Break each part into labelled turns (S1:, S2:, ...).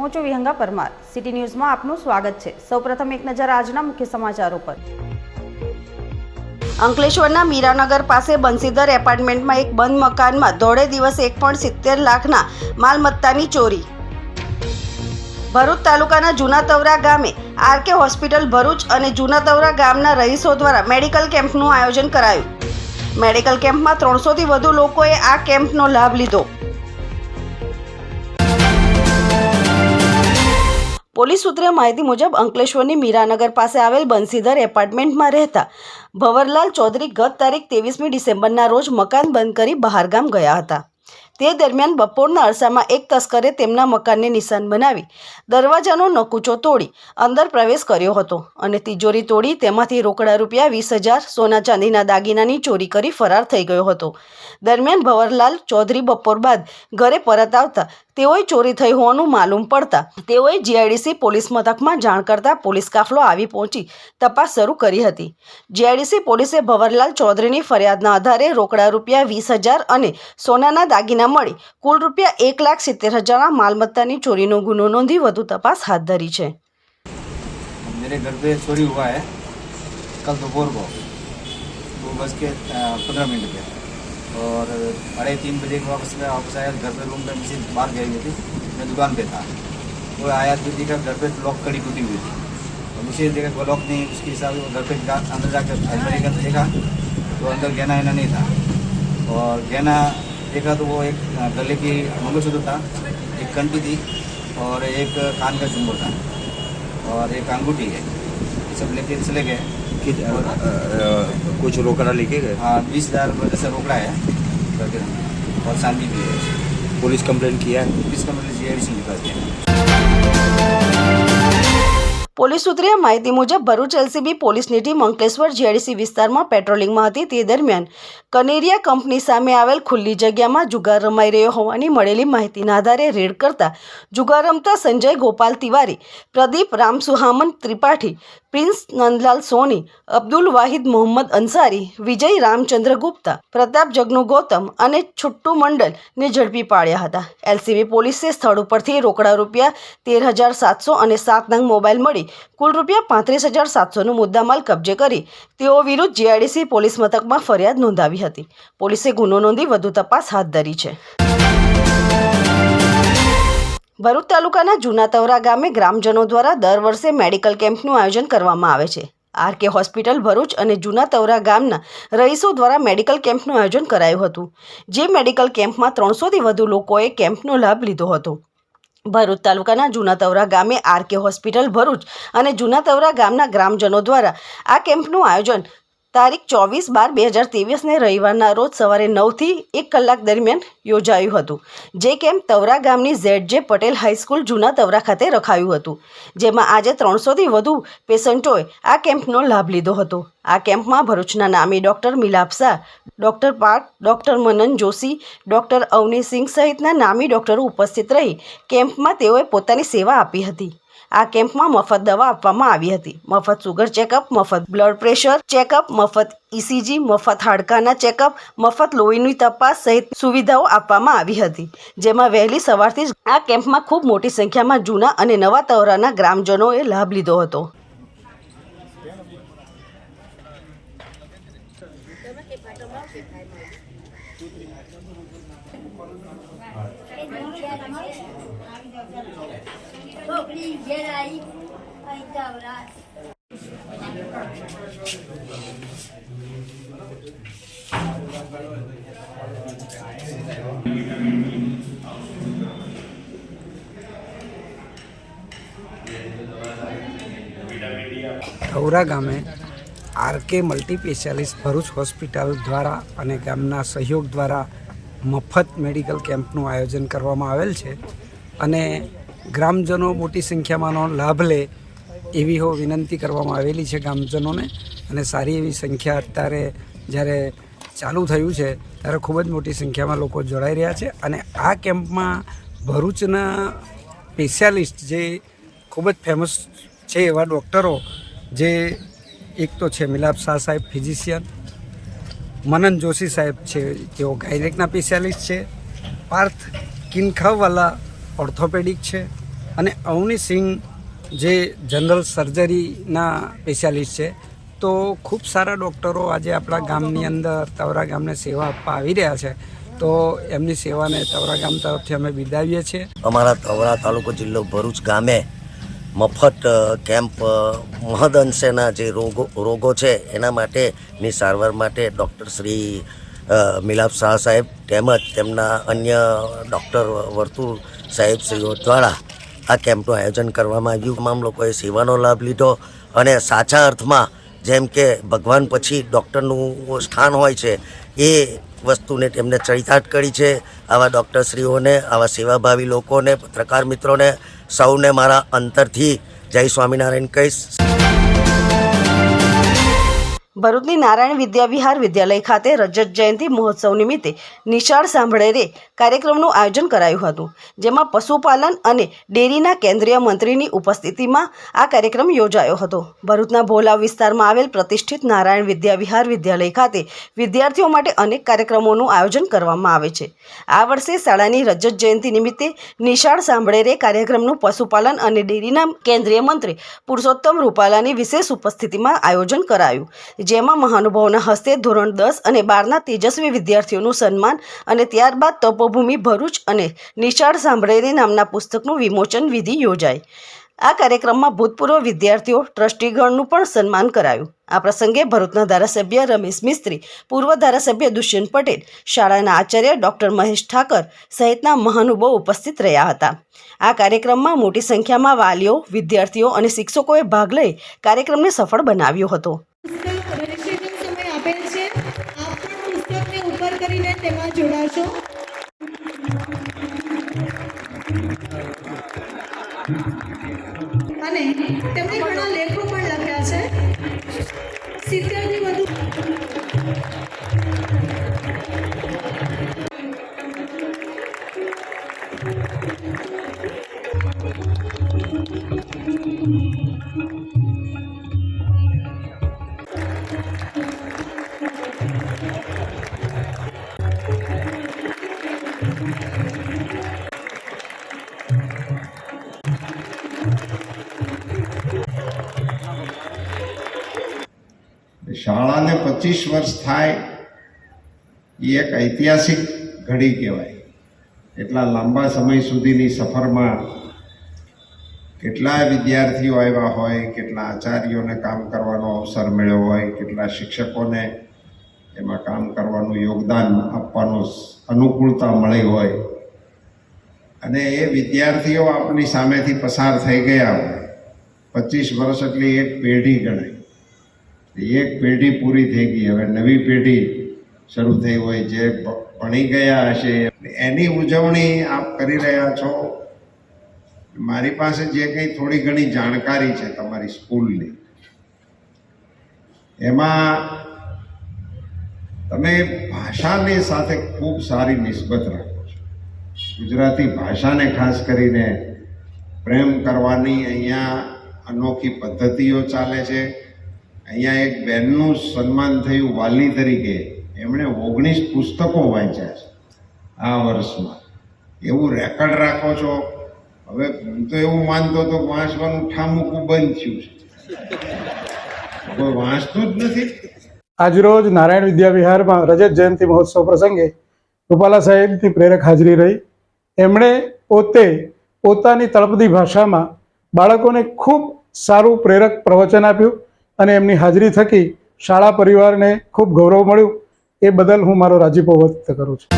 S1: હું છું વિહંગા પરમાર સિટી ન્યૂઝમાં આપનું સ્વાગત છે. સૌપ્રથમ એક નજર આજના મુખ્ય સમાચારો પર. અંકલેશ્વરના મીરાનગર પાસે બંસીધર એપાર્ટમેન્ટમાં એક બંધ મકાનમાં દોઢે દિવસે એક પોઈન્ટ સિત્તેર લાખના માલમત્તાની ચોરી. ભરૂચ તાલુકાના જૂના તવરા ગામે આરકે હોસ્પિટલ ભરૂચ અને જૂના તવરા ગામના રહીશો દ્વારા મેડિકલ કેમ્પનું આયોજન કરાયું. મેડિકલ કેમ્પમાં ત્રણસોથી વધુ લોકોએ આ કેમ્પનો લાભ લીધો. પોલીસ સૂત્રે માહિતી મુજબ અંકલેશ્વરની મીરાનગર પાસે આવેલ બંસીધર એપાર્ટમેન્ટમાં રહેતા ભવરલાલ ચૌધરી ગત તારીખ ત્રેવીસમી ડિસેમ્બરના રોજ મકાન બંધ કરી બહારગામ ગયા હતા. તે દરમિયાન બપોરના અરસામાં એક તસ્કરે તેમના મકાનને નિશાન બનાવી દરવાજાનો નકુચો તોડી અંદર પ્રવેશ કર્યો હતો અને તિજોરી તોડી તેમાંથી રોકડા રૂપિયા વીસ હજાર, સોના ચાંદીના દાગીનાની ચોરી કરી ફરાર થઈ ગયો હતો. દરમિયાન ભવરલાલ ચૌધરી બપોર બાદ ઘરે પરત આવતા તેઓએ ચોરી થઈ હોવાનું માલુમ પડતા તેઓએ જીઆઈડીસી પોલીસ મથકમાં જાણ કરતા પોલીસ કાફલો આવી પહોંચી તપાસ શરૂ કરી હતી જીઆઈડીસી પોલીસે ભવરલાલ ચૌધરીની ફરિયાદના આધારે રોકડા રૂપિયા વીસ હજાર અને સોનાના દાગીના મળી કુલ રૂપિયા એક લાખ સિત્તેર હજારના માલમત્તાની ચોરીનો ગુનો નોંધી વધુ તપાસ હાથ ધરી છે
S2: मेरे घर पे चोरी हुआ है कल दोपहर को दो बज के पंद्रह मिनट पे और अढ़ाई तीन बजे के वापस में वापस आया, घर पे रूम पे मिसिंग बाहर गई हुई थी, मैं दुकान पे था। वो आया तो देखा घर पे लॉक कड़ी टूटी हुई थी। और मुझे देखा वो लॉक नहीं, उसके हिसाब से घर पे अंदर जाकर अलमारी के देखा तो अंदर गहना वहना नहीं था। और गहना देखा तो वो एक गले की मंगलसूत्र था, एक कंठी थी और एक कान का झुमर था और एक अंगूठी है। सब लेके चले गए
S3: कि अ, अ, अ, कुछ रोकड़ा लेके गए
S2: हाँ बीस हज़ार जैसे रोकड़ा है करके और चांदी भी है
S3: पुलिस कंप्लेन किया है
S2: पुलिस कंप्लेन जी आई के पास गया
S1: પોલીસ સૂત્રીય માહિતી મુજબ ભરૂચ એલસીબી પોલીસની ટીમ અંકલેશ્વર જીઆઈડીસી વિસ્તારમાં પેટ્રોલિંગમાં હતી તે દરમિયાન કનેરિયા કંપની સામે આવેલ ખુલ્લી જગ્યામાં જુગાર રમાઈ રહ્યો હોવાની મળેલી માહિતીના આધારે રેડ કરતા જુગાર રમતા સંજય ગોપાલ તિવારી, પ્રદીપ રામસુહામન ત્રિપાઠી, પ્રિન્સ નંદલાલ સોની, અબ્દુલ વાહિદ મોહમ્મદ અંસારી, વિજય રામચંદ્ર ગુપ્તા, પ્રતાપ જગનુ ગૌતમ અને છુટ્ટુ મંડલને ઝડપી પાડ્યા હતા. એલસીબી પોલીસે સ્થળ ઉપરથી રોકડા રૂપિયા તેર હજાર સાતસો અને સાત નંગ મોબાઈલ મળી કુલ રૂપિયા પાંત્રીસ હજાર સાતસોનો મુદ્દામાલ કબજે કરી તેઓ વિરુદ્ધ જીઆઈડીસી પોલીસ મથકમાં ફરિયાદ નોંધાવી હતી. પોલીસે ગુનો નોંધી વધુ તપાસ હાથ ધરી છે. ભરૂચ તાલુકાના જૂના તવરા ગામે ગ્રામજનો દ્વારા દર વર્ષે મેડિકલ કેમ્પનું આયોજન કરવામાં આવે છે. આરકે હોસ્પિટલ, ભરૂચ અને જૂના તવરા ગામના રહીશો દ્વારા મેડિકલ કેમ્પનું આયોજન કરાયું હતું, જે મેડિકલ કેમ્પમાં ત્રણસોથી વધુ લોકોએ કેમ્પનો લાભ લીધો હતો. ભરૂચ તાલુકાના જૂના તવરા ગામે આરકે હોસ્પિટલ, ભરૂચ અને જૂના તવરા ગામના ગ્રામજનો દ્વારા આ કેમ્પનું આયોજન તારીખ ચોવીસ બાર બે હજાર ત્રેવીસને રવિવારના રોજ સવારે નવથી એક કલાક દરમિયાન યોજાયું હતું. જે કેમ્પ તવરા ગામની ઝેડ જે પટેલ હાઈસ્કૂલ જૂના તવરા ખાતે રખાયું હતું. જેમાં આજે ત્રણસોથી વધુ પેશન્ટોએ આ કેમ્પનો લાભ લીધો હતો. આ કેમ્પમાં ભરૂચના નામી doctor Milap doctor Park doctor Manan Joshi, doctor Avni Singh સહિતના નામી ડૉક્ટરો ઉપસ્થિત રહી કેમ્પમાં તેઓએ પોતાની સેવા આપી હતી. આ કેમ્પમાં મફત દવા આપવામાં આવી હતી. મફત સુગર ચેકઅપ, મફત બ્લડ પ્રેશર ચેકઅપ, મફત ઇસીજી મફત હાડકાના ચેકઅપ, મફત લોહીની તપાસ સહિત સુવિધાઓ આપવામાં આવી હતી. જેમાં વહેલી સવારથી જ આ કેમ્પમાં ખૂબ મોટી સંખ્યામાં જૂના અને નવા તવરાના ગ્રામજનોએ લાભ લીધો હતો.
S4: ઘેર આવી અહીં તવરા
S5: ઠૌરા ગામે RK multi specialist Bharuch hospital દ્વારા અને ગામના સહયોગ દ્વારા મફત મેડિકલ કેમ્પનું આયોજન કરવામાં આવેલ છે. અને ગ્રામજનો મોટી સંખ્યામાંનો લાભ લે એવી હો વિનંતી કરવામાં આવેલી છે ગ્રામજનોને. અને સારી એવી સંખ્યા અત્યારે જ્યારે ચાલુ થયું છે, ત્યારે ખૂબ જ મોટી સંખ્યામાં લોકો જોડાઈ રહ્યા છે. અને આ કેમ્પમાં ભરૂચના સ્પેશિયાલિસ્ટ જે ખૂબ જ ફેમસ છે એવા ડૉક્ટરો, જે એક તો છે મિલાપ શાહ સાહેબ, ફિઝિશિયન, મનન જોશી સાહેબ છે, તેઓ ગાયનેકના સ્પેશિયાલિસ્ટ છે. પાર્થ કિનખાવાલા ઓર્થોપેડિક છે. અને અવની સિંહ જે જનરલ સર્જરીના સ્પેશિયાલિસ્ટ છે, તો ખૂબ સારા ડૉક્ટરો આજે આપણા ગામની અંદર તવરા ગામને સેવા આપવા આવી રહ્યા છે. તો એમની સેવાને તવરા ગામ તરફથી અમે બિરદાવીએ છીએ.
S6: અમારા તવરા તાલુકો જિલ્લો ભરૂચ ગામે મફત કેમ્પ મહદ મહદઅંશેના જે રોગો રોગો છે, એના માટેની સારવાર માટે ડૉક્ટર શ્રી મિલાપ શાહ સાહેબ તેમજ તેમના અન્ય ડૉક્ટર વર્તુળ સાહેબ શ્રીઓ દ્વારા આ કેમ્પનું આયોજન કરવામાં આવ્યું. તમામ લોકોએ સેવાનો લાભ લીધો અને સાચા અર્થમાં જેમ કે ભગવાન પછી ડૉક્ટરનું સ્થાન હોય છે, એ વસ્તુને તેમને ચરિતાર્થ કરી છે. આવા ડૉક્ટરશ્રીઓને, આવા સેવાભાવી લોકોને, પત્રકાર મિત્રોને, સૌને મારા અંતરથી જય સ્વામિનારાયણ કહીશ.
S1: ભરૂચની નારાયણ વિદ્યાવિહાર વિદ્યાલય ખાતે રજત જયંતિ મહોત્સવ નિમિત્તે નિશાળ સાંભળેરે કાર્યક્રમનું આયોજન કરાયું હતું, જેમાં પશુપાલન અને ડેરીના કેન્દ્રીય મંત્રીની ઉપસ્થિતિમાં આ કાર્યક્રમ યોજાયો હતો. ભરૂચના ભોલા વિસ્તારમાં આવેલ પ્રતિષ્ઠિત નારાયણ વિદ્યાવિહાર વિદ્યાલય ખાતે વિદ્યાર્થીઓ માટે અનેક કાર્યક્રમોનું આયોજન કરવામાં આવે છે. આ વર્ષે શાળાની રજત જયંતિ નિમિત્તે નિશાળ સાંભળેરે કાર્યક્રમનું પશુપાલન અને ડેરીના કેન્દ્રીય મંત્રી પુરુષોત્તમ રૂપાલાની વિશેષ ઉપસ્થિતિમાં આયોજન કરાયું જેમાં મહાનુભાવોના હસ્તે ધોરણ દસ અને બારના તેજસ્વી વિદ્યાર્થીઓનું સન્માન અને ત્યારબાદ તપોભૂમિ ભરૂચ અને નિશાળ સાંભળેરી નામના પુસ્તકનું વિમોચન વિધિ યોજાઈ. આ કાર્યક્રમમાં ભૂતપૂર્વ વિદ્યાર્થીઓ, ટ્રસ્ટીગણનું પણ સન્માન કરાયું. આ પ્રસંગે ભરૂચના ધારાસભ્ય રમેશ મિસ્ત્રી, પૂર્વ ધારાસભ્ય દુષ્યંત પટેલ, શાળાના આચાર્ય ડોક્ટર મહેશ ઠાકર સહિતના મહાનુભાવો ઉપસ્થિત રહ્યા હતા. આ કાર્યક્રમમાં મોટી સંખ્યામાં વાલીઓ, વિદ્યાર્થીઓ અને શિક્ષકોએ ભાગ લઈ કાર્યક્રમને સફળ બનાવ્યો હતો.
S7: જોડાશો. અને તેમણે ઘણા લેખો પણ લખ્યા છે. સિત્તેરથી વધુ
S8: પચીસ વર્ષ થાય, એ એક ઐતિહાસિક ઘડી કહેવાય. એટલા લાંબા સમય સુધીની સફરમાં કેટલાય વિદ્યાર્થીઓ આવ્યા હોય, કેટલા આચાર્યોને કામ કરવાનો અવસર મળ્યો હોય, કેટલા શિક્ષકોને એમાં કામ કરવાનું યોગદાન આપવાનો અનુકૂળતા મળી હોય. અને એ વિદ્યાર્થીઓ આપણી સામેથી પસાર થઈ ગયા હોય. પચીસ વર્ષ એટલે એક પેઢી ગણાય. એક પેઢી પૂરી થઈ ગઈ. હવે નવી પેઢી શરૂ થઈ હોય જે ભણી ગયા હશે. એની ઉજવણી આપ કરી રહ્યા છો. મારી પાસે જે કંઈ થોડી ઘણી જાણકારી છે તમારી સ્કૂલની. એમાં તમે ભાષાની સાથે ખૂબ સારી નિસ્બત રાખો છો. ગુજરાતી ભાષાને ખાસ કરીને પ્રેમ કરવાની અહીંયા અનોખી પદ્ધતિઓ ચાલે છે. અહીંયા એક બહેનનું સન્માન થયું વાલી તરીકે. એમણે ઓગણીસ પુસ્તકો વાંચ્યા છે આ વર્ષમાં. એવું રેકર્ડ રાખો છો? હવે હું તો એવું માનતો હતો વાંચવાનું ઠામુકું બંધ થયું છે. કોઈ વાંચતું જ નથી.
S9: આજરોજ નારાયણ વિદ્યા વિહારમાં રજત જયંતિ મહોત્સવ પ્રસંગે રૂપાલા સાહેબની પ્રેરક હાજરી રહી. એમણે પોતે પોતાની તળપદી ભાષામાં બાળકોને ખૂબ સારું પ્રેરક પ્રવચન આપ્યું. અને એમની હાજરી થકી શાળા પરિવારને ખૂબ ગૌરવ મળ્યું. એ બદલ હું મારો રાજીપો વ્યક્ત કરું છું.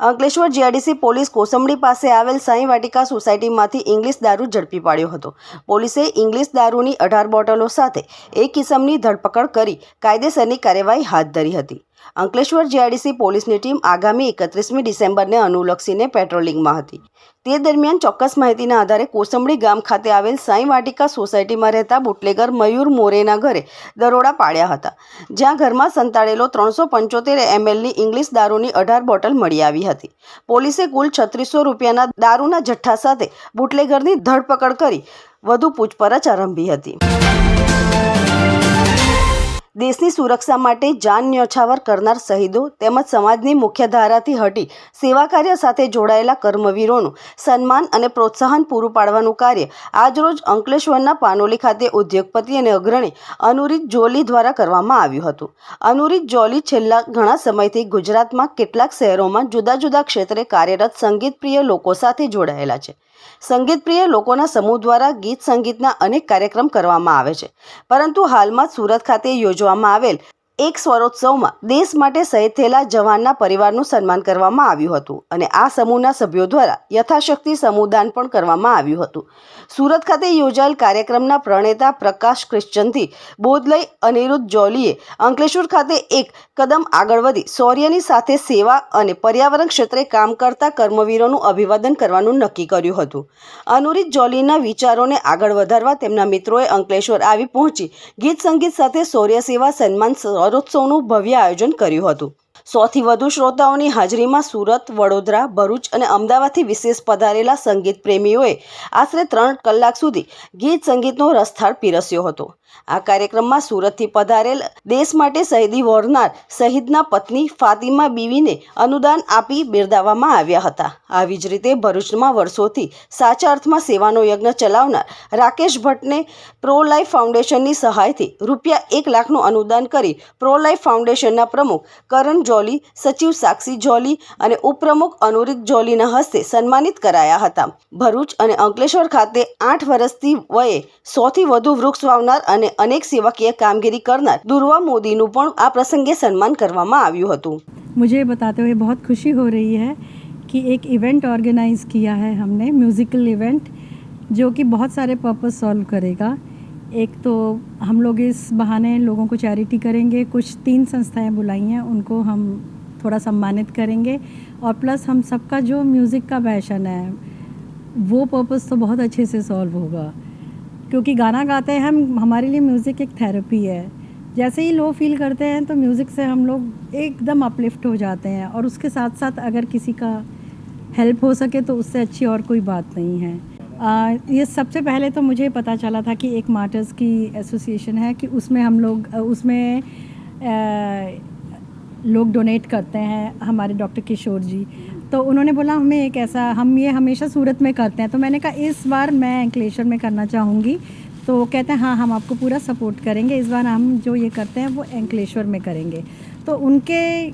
S1: અંકલેશ્વર જીઆરડીસી પોલીસ કોસંબડી પાસે આવેલ સાંઈ વાટિકા સોસાયટીમાંથી ઇંગ્લિશ દારૂ ઝડપી પાડ્યો હતો. પોલીસે ઇંગ્લિશ દારૂની અઢાર બોટલો સાથે એક કિસમની ધરપકડ કરી કાયદેસરની કાર્યવાહી હાથ ધરી હતી. અંકલેશ્વર જીઆરડીસી પોલીસની ટીમ આગામી એકત્રીસમી ડિસેમ્બરને અનુલક્ષીને પેટ્રોલિંગમાં હતી. તે દરમિયાન ચોક્કસ માહિતીના આધારે કોસંબડી ગામ ખાતે આવેલ સાંઈ વાટિકા સોસાયટીમાં રહેતા બુટલેગર મયુર મોરેના ઘરે દરોડા પાડ્યા હતા, જ્યાં ઘરમાં સંતાડેલો ત્રણસો પંચોતેર એમએલની ઇંગ્લિશ દારૂની અઢાર બોટલ મળી આવી હતી. પોલીસે કુલ છત્રીસો રૂપિયાના દારૂના જથ્થા સાથે બુટલેગરની ધરપકડ કરી વધુ પૂછપરછ આરંભી હતી. દેશની સુરક્ષા માટે જાન ન્યોછાવર કરનાર શહીદો તેમજ સમાજની મુખ્ય ધારાથી હટી સેવા કાર્ય સાથે જોડાયેલા કર્મવીરોનું સન્માન અને પ્રોત્સાહન પૂરું પાડવાનું કાર્ય આજરોજ અંકલેશ્વરના પાનોલી ખાતે ઉદ્યોગપતિ અને અગ્રણી અનુરીત જોલી દ્વારા કરવામાં આવ્યું હતું. અનુરીત જોલી છેલ્લા ઘણા સમયથી ગુજરાતમાં કેટલાક શહેરોમાં જુદા જુદા ક્ષેત્રે કાર્યરત સંગીતપ્રિય લોકો સાથે જોડાયેલા છે. સંગીતપ્રિય લોકોના સમૂહ દ્વારા ગીત સંગીતના અનેક કાર્યક્રમ કરવામાં આવે છે. પરંતુ હાલમાં સુરત ખાતે યોજવામાં આવેલ એક સ્વરોત્સવમાં દેશ માટે શહીદ થયેલા જવાનના પરિવારનું સન્માન કરવામાં આવ્યું હતું અને આ સમૂહના સભ્યો દ્વારા યથાશક્તિ સમૂહદાન પણ કરવામાં આવ્યું હતું. સુરત ખાતે યોજાયેલ કાર્યક્રમના પ્રણેતા પ્રકાશ ક્રિશ્ચનથી બોધ લઈ અનિરુદ્ધ જોલીએ અંકલેશ્વર ખાતે એક કદમ આગળ વધી શૌર્યની સાથે સેવા અને પર્યાવરણ ક્ષેત્રે કામ કરતા કર્મવીરોનું અભિવાદન કરવાનું નક્કી કર્યું હતું. અનુરીત જોલીના વિચારોને આગળ વધારવા તેમના મિત્રોએ અંકલેશ્વર આવી પહોંચી ગીત સંગીત સાથે શૌર્ય સેવા સન્માન સ્વરોત્સવનું ભવ્ય આયોજન કર્યું હતું. સોથી વધુ શ્રોતાઓની હાજરીમાં સુરત, વડોદરા, ભરૂચ અને અમદાવાદથી વિશેષ પધારેલા સંગીત પ્રેમીઓએ આશરે ત્રણ કલાક સુધી ગીત સંગીતનો રસથાળ પીરસ્યો હતો. આ કાર્યક્રમમાં સુરતથી પધારેલ દેશ માટે શહીદી વોરનાર શહીદના પત્ની ફાતિમા બીવીને અનુદાન આપી બિરદાવવામાં આવ્યા હતા. આવી જ રીતે ભરૂચમાં વર્ષોથી સાચા અર્થમાં સેવાનો યજ્ઞ ચલાવનાર રાકેશ ભટ્ટને પ્રો લાઈફ ફાઉન્ડેશનની સહાયથી રૂપિયા એક લાખનું અનુદાન કરી પ્રો લાઈફ ફાઉન્ડેશનના પ્રમુખ કરણ જોલી સચિવ સાક્ષી જોલી અને ઉપપ્રમુખ અનુરીત જોલીના હસ્તે સન્માનિત કરાયા હતા ભરૂચ અને અંકલેશ્વર ખાતે આઠ વર્ષથી વયે સોથી વધુ વૃક્ષ વાવનાર અને અનેક સેવાકીય કામગીરી કરનાર દુર્વા મોદીનું પણ આ પ્રસંગે સન્માન કરવામાં આવ્યું હતું
S10: मुझे बताते हुए बहुत खुशी हो रही है कि एक इवेंट ऑर्गेनाइज किया है हमने म्यूज़िकल इवेंट जो कि बहुत सारे पर्पस सॉल्व करेगा एक तो हम लोग इस बहाने लोगों को चैरिटी करेंगे, कुछ तीन संस्थाएँ बुलाई हैं, उनको हम थोड़ा सम्मानित करेंगे, और प्लस हम सबका जो म्यूज़िक का पैशन है, वो पर्पस तो बहुत अच्छे से सॉल्व होगा। क्योंकि गाना गाते हैं हम, हमारे लिए म्यूज़िक एक थेरेपी है। जैसे ही लो फील करते हैं तो म्यूज़िक से हम लोग एकदम अपलिफ्ट हो जाते हैं, और उसके साथ साथ अगर किसी का हेल्प हो सके तो उससे अच्छी और कोई बात नहीं है। आ, ये सबसे पहले तो मुझे पता चला था कि एक मार्टर्स की एसोसिएशन है कि उसमें हम लोग उसमें अ, लोग डोनेट करते हैं हमारे डॉक्टर किशोर जी। तो उन्होंने बोला हमें एक ऐसा हम ये हमेशा सूरत में करते हैं। तो मैंने कहा इस बार मैं अंकलेश्वर में करना चाहूँगी। तो वो कहते हैं हाँ हम आपको पूरा सपोर्ट करेंगे। इस बार हम जो ये करते हैं वो अंकलेश्वर में करेंगे। तो उनके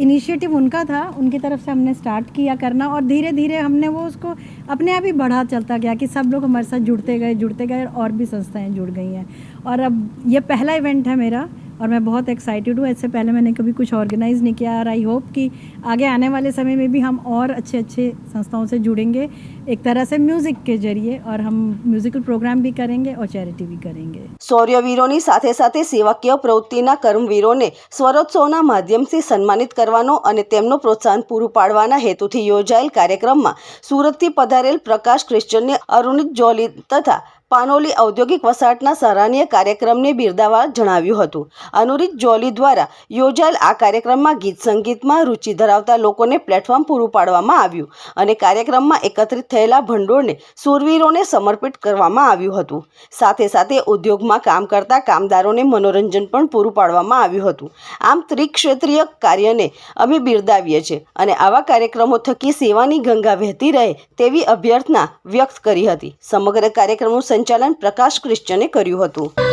S10: इनिशिएटिव उनका था, उनकी तरफ़ से हमने स्टार्ट किया करना और धीरे धीरे हमने वो उसको अपने आप ही बढ़ा चलता गया कि सब लोग हमारे साथ जुड़ते गए जुड़ते गए और भी संस्थाएँ जुड़ गई हैं। और अब ये पहला इवेंट है मेरा और मैं बहुत एक्साइटेड हूँ इससे पहले मैंने कभी कुछ ऑर्गेनाइज़ नहीं किया और आई होप कि आगे आने वाले समय में भी हम और अच्छे अच्छे संस्थाओं से जुड़ेंगे एक तरह से म्यूज़िक के जरिए और हम म्यूज़िकल प्रोग्राम भी करेंगे और चैरिटी भी करेंगे
S1: શૌર્યવીરોની સાથે સાથે સેવાકીય પ્રવૃત્તિના કર્મવીરોને સ્વરોત્સવના માધ્યમથી સન્માનિત કરવાનો અને તેમનું પ્રોત્સાહન પૂરું પાડવાના હેતુથી યોજાયેલ કાર્યક્રમમાં સુરતથી પધારેલ પ્રકાશ ક્રિશ્ચનને અરુણિત જોલી તથા પાનોલી ઔદ્યોગિક વસાહતના સરાહનીય કાર્યક્રમને બિરદાવવા જણાવ્યું હતું. અનુરીત જોલી દ્વારા યોજાયેલ આ કાર્યક્રમમાં ગીત સંગીતમાં રુચિ ધરાવતા લોકોને પ્લેટફોર્મ પૂરું પાડવામાં આવ્યું અને કાર્યક્રમમાં એકત્રિત થયેલા ભંડોળને સુરવીરોને સમર્પિત કરવામાં આવ્યું હતું. સાથે સાથે ઉદ્યોગમાં કામ કરતા કામદારોને મનોરંજન પણ પૂરું પાડવામાં આવ્યું હતું. આમ ત્રિક્ષેત્રીય કાર્યને અમે બિરદાવીએ છીએ અને આવા કાર્યક્રમો થકી સેવાની ગંગા વહેતી રહે તેવી અભ્યર્થના વ્યક્ત કરી હતી. સમગ્ર કાર્યક્રમનું સંચાલન પ્રકાશ ક્રિશ્ચને કર્યું હતું.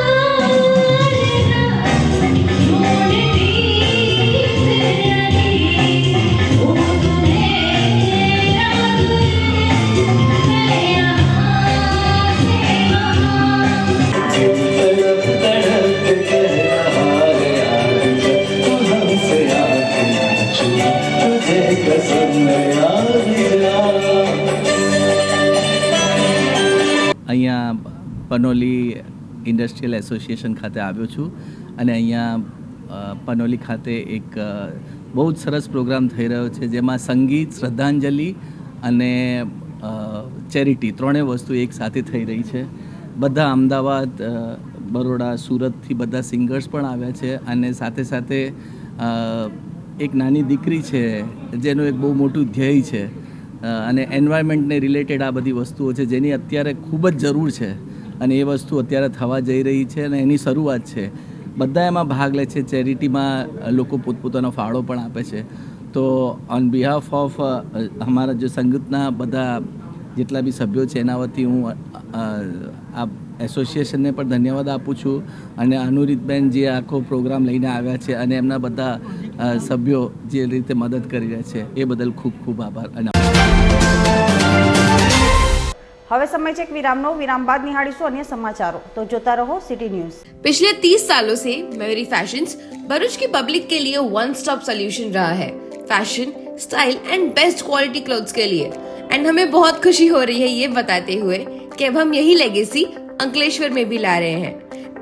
S11: પનોલી ઇન્ડસ્ટ્રીયલ એસોસિએશન ખાતે આવ્યો છું અને અહીંયા પનોલી ખાતે એક બહુ જ સરસ પ્રોગ્રામ થઈ રહ્યો છે જેમાં સંગીત, શ્રદ્ધાંજલિ અને ચેરિટી ત્રણેય વસ્તુ એક સાથે થઈ રહી છે. બધા અમદાવાદ બરોડા, સુરતથી બધા સિંગર્સ પણ આવ્યા છે અને સાથે સાથે એક નાની દીકરી છે જેનું એક બહુ મોટું ધ્યેય છે. અને એન્વાયરમેન્ટને રિલેટેડ આ બધી વસ્તુઓ છે જેની અત્યારે ખૂબ જ જરૂર છે. અને એ વસ્તુ અત્યારે થવા જઈ રહી છે અને એની શરૂઆત છે. બધા એમાં ભાગ લે છે. ચેરિટીમાં લોકો પોતપોતાનો ફાળો પણ આપે છે. તો ઓન બિહાફ ઓફ અમારા જે સંગીતના બધા જેટલા બી સભ્યો છે, એના વતી હું આ એસોસિએશનને પણ ધન્યવાદ આપું છું અને અનુરીતબેન જે આખો પ્રોગ્રામ લઈને આવ્યા છે અને એમના બધા સભ્યો જે રીતે મદદ કરી રહ્યા છે, એ બદલ ખૂબ ખૂબ આભાર અને
S1: હવે સમય છે એક વિરામનો વિરામ બાદ નિહાળીશું અન્ય સમાચારો તો જોતા રહો સિટી ન્યૂઝ
S12: पिछले 30 सालों से मयूरी फैशंस भरूच की पब्लिक के लिए वन स्टॉप सोल्यूशन रहा है fashion style and best quality clothes के लिए एंड हमें बहुत खुशी हो रही है ये बताते हुए कि अब हम यही लेगेसी अंकलेश्वर में भी ला रहे हैं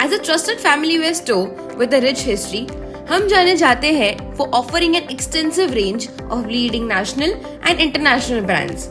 S12: as a trusted family wear store with a rich history हम जाने जाते हैं for offering an extensive range of leading national and international brands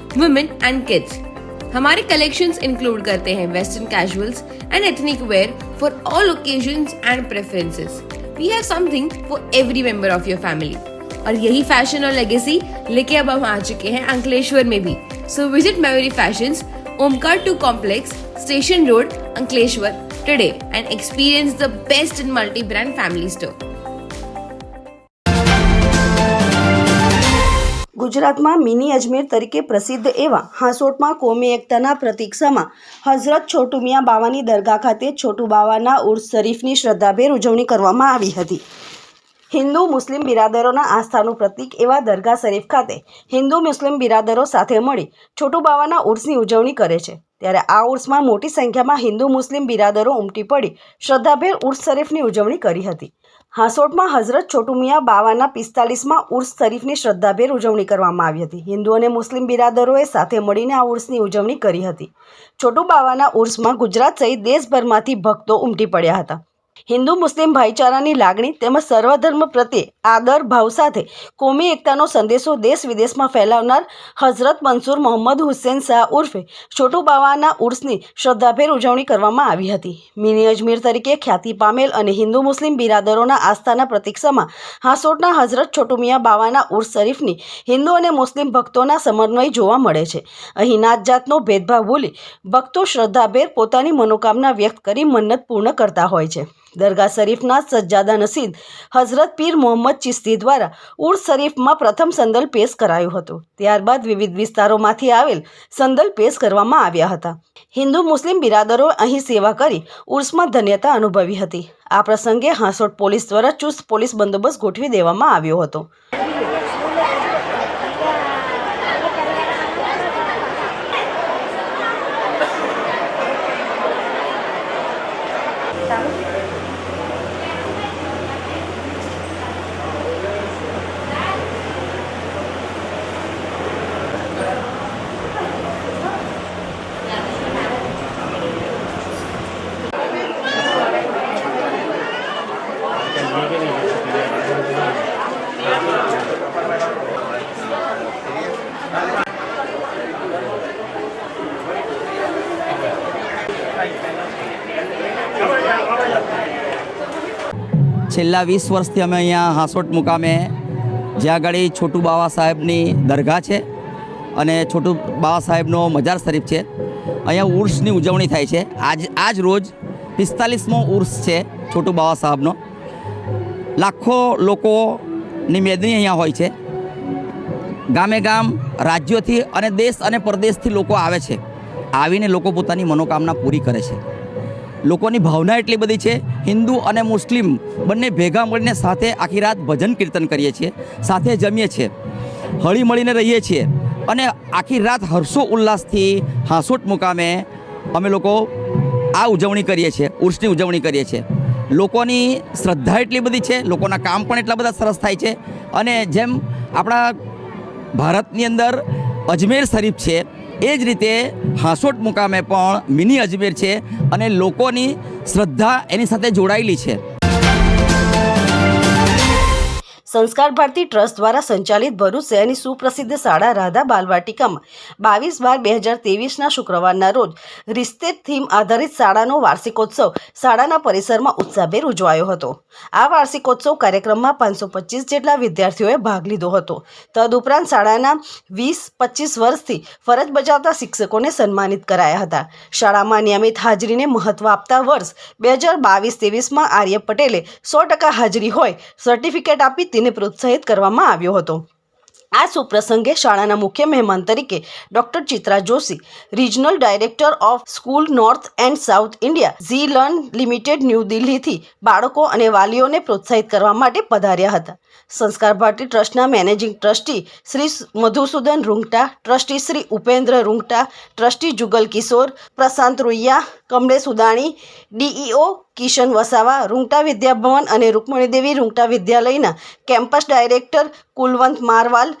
S12: women and kids हमारे कलेक्शंस इंक्लूड करते हैं western casuals and ethnic wear for all occasions and preferences we have something for every member of your family और यही fashion और legacy लेके अब हम आ चुके हैं अंकलेश्वर में भी so visit Memory Fashions Omkar two complex station road Ankleshwar today and experience the best in multi brand family store
S1: ગુજરાતમાં મિની અજમેર તરીકે પ્રસિદ્ધ એવા હાંસોટમાં કોમી એકતાના પ્રતિક્ષામાં હઝરત છોટુ મિયા બાવાની દરગાહ ખાતે છોટુ બાવાના ઉર્સ શરીફની શ્રદ્ધાભેર ઉજવણી કરવામાં આવી હતી. હિન્દુ મુસ્લિમ બિરાદરોના આસ્થાનું પ્રતીક એવા દરગાહ શરીફ ખાતે હિન્દુ મુસ્લિમ બિરાદરો સાથે મળી છોટુ બાવાના ઉર્સની ઉજવણી કરે છે. ત્યારે આ ઉર્સમાં મોટી સંખ્યામાં હિન્દુ, મુસ્લિમ બિરાદરો ઉમટી પડી. શ્રદ્ધાભેર ઉર્સ શરીફની ઉજવણી કરી હતી. હાંસોટમાં હઝરત છોટુ મિયા બાવાના પિસ્તાલીસમાં ઉર્સ શરીફની શ્રદ્ધાભેર ઉજવણી કરવામાં આવી હતી. હિન્દુ અને મુસ્લિમ બિરાદરોએ સાથે મળીને આ ઉર્સની ઉજવણી કરી હતી. છોટુ બાવાના ઉર્સમાં ગુજરાત સહિત દેશભરમાંથી ભક્તો ઉમટી પડ્યા હતા. હિન્દુ મુસ્લિમ ભાઈચારાની લાગણી તેમજ સર્વધર્મ પ્રત્યે આદર, ભાવ સાથે કોમી એકતાનો સંદેશો દેશ વિદેશમાં ફેલાવનાર હઝરત મંસૂર મોહમ્મદ હુસેન શાહ ઉર્ફે છોટુ બાવાના ઉર્સની શ્રદ્ધાભેર ઉજવણી કરવામાં આવી હતી. મિની અજમેર તરીકે ખ્યાતિ પામેલ અને હિન્દુ મુસ્લિમ બિરાદરોના આસ્થાના પ્રતીક્ષામાં હાંસોટના હઝરત છોટુ મિયા બાવાના ઉર્સ શરીફની હિન્દુ અને મુસ્લિમ ભક્તોના સમન્વય જોવા મળે છે. અહીં નાત જાતનો ભેદભાવ ભૂલી ભક્તો શ્રદ્ધાભેર પોતાની મનોકામના વ્યક્ત કરી મન્નત પૂર્ણ કરતા હોય છે. દરગાહ શરીફના સજ્જાદા નસીદ હઝરત પીર મોહમ્મદ ચિસ્તી દ્વારા ઉર શરીફમાં પ્રથમ સંદલ પેશ કરાયું હતું. ત્યારબાદ વિવિધ વિસ્તારોમાંથી આવેલ સંદલ પેશ કરવામાં આવ્યા હતા. હિન્દુ મુસ્લિમ બિરાદરો અહીં સેવા કરી ઉર્સમાં ધન્યતા અનુભવી હતી. આ પ્રસંગે હાંસોટ પોલીસ દ્વારા ચુસ્ત પોલીસ બંદોબસ્ત ગોઠવી દેવામાં આવ્યો હતો.
S13: છેલ્લા વીસ વર્ષથી અમે અહીંયા હાંસોટ મુકામે જ્યાં આગળ છોટુ બાવા સાહેબની દરગાહ છે અને છોટુ બાવા સાહેબનો મજાર શરીફ છે. અહીંયા ઉર્સની ઉજવણી થાય છે. આજ આજ રોજ પિસ્તાલીસમો ઉર્સ છે છોટુ બાવા સાહેબનો. લાખો લોકોની મેદની અહીંયા હોય છે. ગામે ગામ, રાજ્યોથી અને દેશ અને પરદેશથી લોકો આવે છે. આવીને લોકો પોતાની મનોકામના પૂરી કરે છે. લોકોની ભાવના એટલી બધી છે, હિન્દુ અને મુસ્લિમ બંને ભેગા મળીને સાથે આખી રાત ભજન કીર્તન કરીએ છીએ, સાથે જમીએ છીએ, હળી મળીને રહીએ છીએ અને આખી રાત હર્ષો ઉલ્લાસથી હાંસોટ મુકામે અમે લોકો આ ઉજવણી કરીએ છીએ, ઉર્સની ઉજવણી કરીએ છીએ. લોકોની શ્રદ્ધા એટલી બધી છે, લોકોના કામ પણ એટલા બધા સરસ થાય છે અને જેમ આપણા ભારતની અંદર અજમેર શરીફ છે એ જ રીતે હાંસોટ મુકામે પણ મિની અજમેર છે અને લોકોની શ્રદ્ધા એની સાથે જોડાયેલી છે.
S1: સંસ્કાર ભારતી ટ્રસ્ટ દ્વારા સંચાલિત ભરૂચ શહેરની સુપ્રસિદ્ધ શાળા રાધા બાલવાટિકામાં બાવીસ બાર બે હજાર ત્રેવીસના શુક્રવારના રોજ રિશ્તે થીમ આધારિત શાળાનો વાર્ષિકોત્સવ શાળાના પરિસરમાં ઉત્સાહભેર ઉજવાયો હતો. આ વાર્ષિકોત્સવ કાર્યક્રમમાં પાંચસો પચીસ જેટલા વિદ્યાર્થીઓએ ભાગ લીધો હતો. તદુપરાંત શાળાના વીસ પચીસ વર્ષથી ફરજ બજાવતા શિક્ષકોને સન્માનિત કરાયા હતા. શાળામાં નિયમિત હાજરીને મહત્વ આપતા વર્ષ બે હજાર બાવીસ ત્રેવીસમાં આર્ય પટેલે સો ટકા હાજરી હોય સર્ટિફિકેટ આપી તેને પ્રોત્સાહિત કરવામાં આવ્યો હતો. આ સુપ્રસંગે શાળાના મુખ્ય મહેમાન તરીકે doctor Chitra Joshi, regional director of school north and south India, Zee learn limited new દિલ્હીથી બાળકો અને વાલીઓને પ્રોત્સાહિત કરવા માટે પધાર્યા હતા. સંસ્કાર ભારતી ટ્રસ્ટના managing trustee Shri Madhusudan Rungta, trustee Shri Upendra Rungta, trustee Jugal Kishore, Prashant Ruia Kamlesh Udani, DEO Kishan Vasava, Rungta Vidyabhavan અને રૂકમણીદેવી રૂંગટા વિદ્યાલયના campus director Kulwant Marwal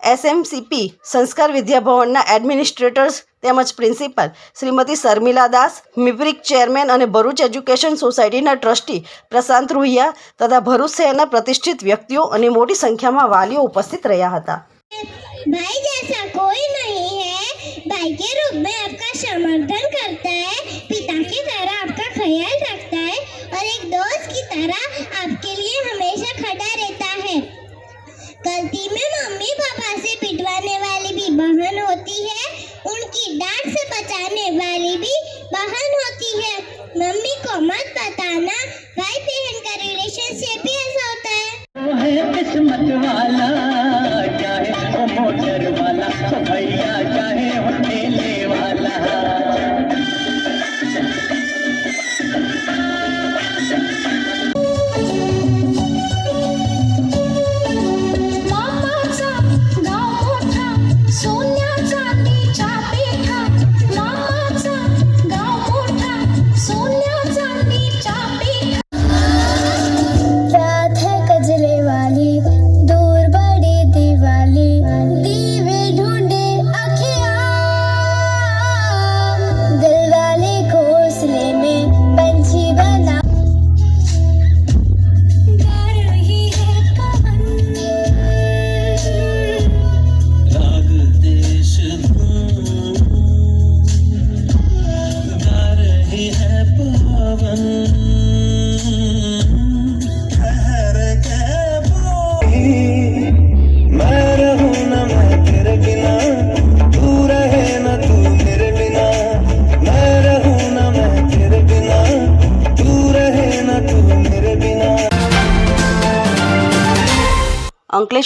S1: SMCP Sanskar વિદ્યાભવનના administrators તેમજ પ્રિન્સિપલ શ્રીમતી શર્મિલા દાસ મિબ્રિક ચેરમેન અને ભરૂચ એજ્યુકેશન સોસાયટીના trustee Prashant Ruhiya તથા ભરૂચ શહેરના પ્રતિષ્ઠિત વ્યક્તિઓ અને મોટી સંખ્યામાં વાલીઓ ઉપસ્થિત રહ્યા હતા.
S14: ભાઈ જૈસા કોઈ નહીં હૈ ભાઈ કે રૂપ મેં આપકા સમર્થન કરતા હૈ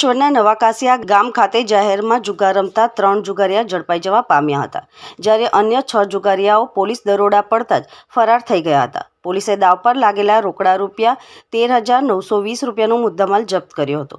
S1: અંકલેશ્વરના નવાકાસિયા ગામ ખાતે જાહેરમાં જુગાર રમતા ત્રણ જુગારીયા ઝડપાઈ જવા પામ્યા હતા, જ્યારે અન્ય છ જુગારિયાઓ પોલીસ દરોડા પડતા જ ફરાર થઈ ગયા હતા. પોલીસે દાવ પર લાગેલા રોકડા રૂપિયા તેર હજાર નવસો વીસ રૂપિયાનો મુદ્દામાલ જપ્ત કર્યો હતો.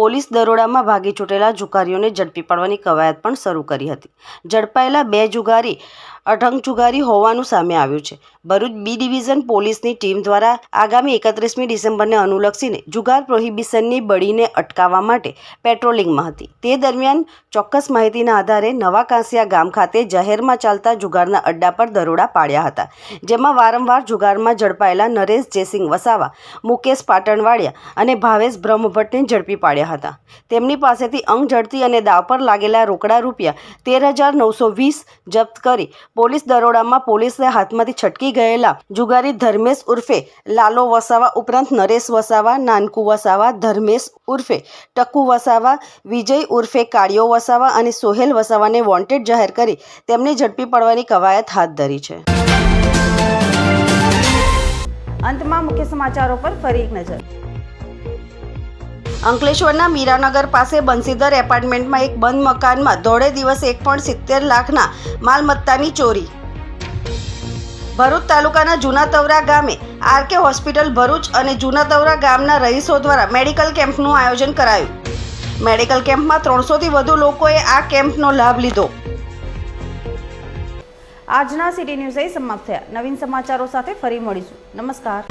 S1: પોલીસ દરોડામાં ભાગી છૂટેલા જુગારીઓને ઝડપી પાડવાની કવાયત પણ શરૂ કરી હતી. ઝડપાયેલા બે જુગારી અઢંગ જુગારી હોવાનું સામે આવ્યું છે. ભરૂચ બી ડિવિઝન પોલીસની ટીમ દ્વારા આગામી એકત્રીસમી ડિસેમ્બરને અનુલક્ષીને જુગાર પ્રોહિબિશનની બળીને અટકાવવા માટે પેટ્રોલિંગમાં હતી. તે દરમિયાન ચોક્કસ માહિતીના આધારે નવા કાંસિયા ગામ ખાતે જાહેરમાં ચાલતા જુગારના અડ્ડા પર દરોડા પાડ્યા હતા. જેમાં વારંવાર જુગારમાં ઝડપાયેલા નરેશ જયસિંહ વસાવા, મુકેશ પાટણવાડિયા અને ભાવેશ બ્રહ્મભટ્ટને ઝડપી પાડ્યા હતા. તેમની પાસેથી અંગ ઝડતી અને દાવ પર લાગેલા રોકડા રૂપિયા તેર હજાર નવસો વીસ જપ્ત કરી પોલીસ દરોડામાં પોલીસે હાથમાંથી છટકી ગયેલા જુગારી ધર્મેશ ઉર્ફે, લાલો વસાવા ઉપરાંત નરેશ વસાવા, નાનકુ વસાવા, ધર્મેશ ઉર્ફે ટકુ વસાવા, વિજય ઉર્ફે, કાળિયો વસાવા અને સોહેલ વસાવાને વોન્ટેડ જાહેર કરી તેમને ઝડપી પડવાની કવાયત હાથ ધરી છે. અંતમાં મુખ્ય સમાચારો પર ફરી એક નજર. અંકલેશ્વરના મીરાનગર પાસે બંસીધર એપાર્ટમેન્ટમાં એક બંધ મકાનમાં દોઢે દિવસે એક પોઈન્ટ સિત્તેર લાખના માલમત્તાની ચોરી. ભરૂચ તાલુકાના જૂના તવરા ગામે આરકે હોસ્પિટલ ભરૂચ અને જૂના તવરા ગામના રહીશો દ્વારા મેડિકલ કેમ્પનું આયોજન કરાયું. મેડિકલ કેમ્પમાં ત્રણસોથી વધુ લોકોએ આ કેમ્પનો લાભ લીધો. આજના સિટી ન્યૂઝ એ સમાપ્ત થયા. નવીન સમાચારો સાથે ફરી મળીશું. નમસ્કાર.